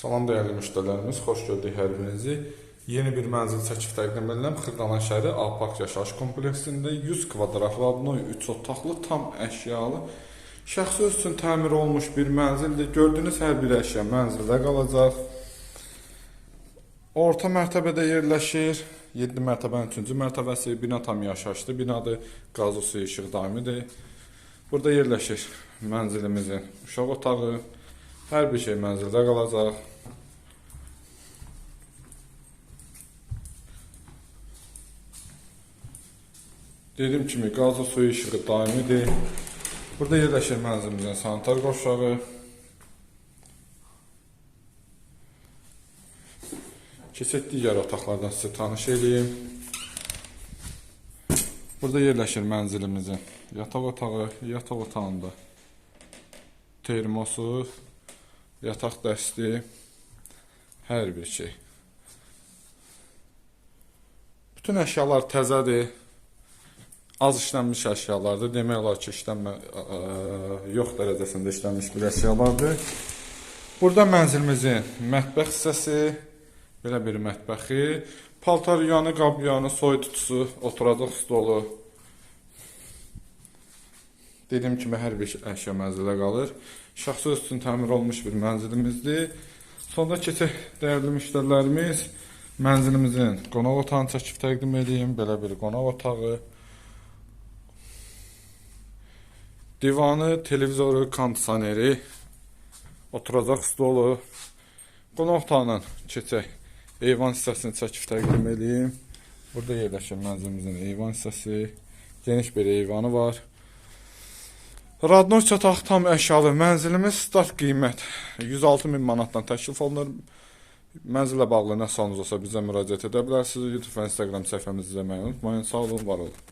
Salam dəyərli müştərilərimiz, xoş gördük hər birinizi. Yeni bir mənzil çəkib təqdim edirəm. Xırdalan şəhəri Alpak yaşayış kompleksində 100 kvadrat Radnoy 3 otaqlı tam əşyalı şəxsi üçün təmir olmuş bir mənzildir. Gördüyünüz hər bir əşya mənzildə qalacaq. Orta mərtəbədə yerləşir. 7 mərtəbənin 3-cü mərtəbəsi bina tam yaşayışlı binadır. Qaz suyu işıq daimidir. Burada yerləşir mənzilimizin uşaq otağı. Hər bir şey mənzildə qalacaq. Dediyim kimi qazlı suyu işığı daimidir. Burada yerləşir mənzilimizin sanitar qovşağı. Keçək digər otaqlardan sizə tanış edeyim. Burada yerləşir mənzilimizin yataq otağı, yataq otağında termosu, yataq dəsti, hər bir şey. Bütün əşyalar təzədir. Az işlənmiş əşyalardır. Demək olar ki, işlənmə ə, yox dərəcəsində işlənmiş bir əşyalardır. Burada mənzilimizin mətbəx hissəsi, belə bir mətbəxi, paltar yanı, qab yanı, soyuducusu, oturacaq stolu. Dediyim kimi hər bir əşya mənzilə qalır. Şəxsi üçün təmir olunmuş bir mənzilimizdir. Sonra keçək dəyərli müştərilərimiz mənzilimizin qonaq otağını çəkib təqdim edeyim. Belə bir qonaq otağı. Divanı, televizoru, kondisioneri, oturacaq stolu. Qonaq otağından keçək. Eyvan hissəsini çəkib təqdim edeyim. Burada yerləşir mənzilimizin eyvan hissəsi. Geniş bir eyvanı var. Radnoy çataq tam əşyalı mənzilimiz start qiymət 106 min manatdan təklif olunur. Mənzilə bağlı nə sualınız olsa bizə müraciət edə bilərsiniz. YouTube və Instagram səhifəmizi izləməyi unutmayın. Sağ olun, var olun.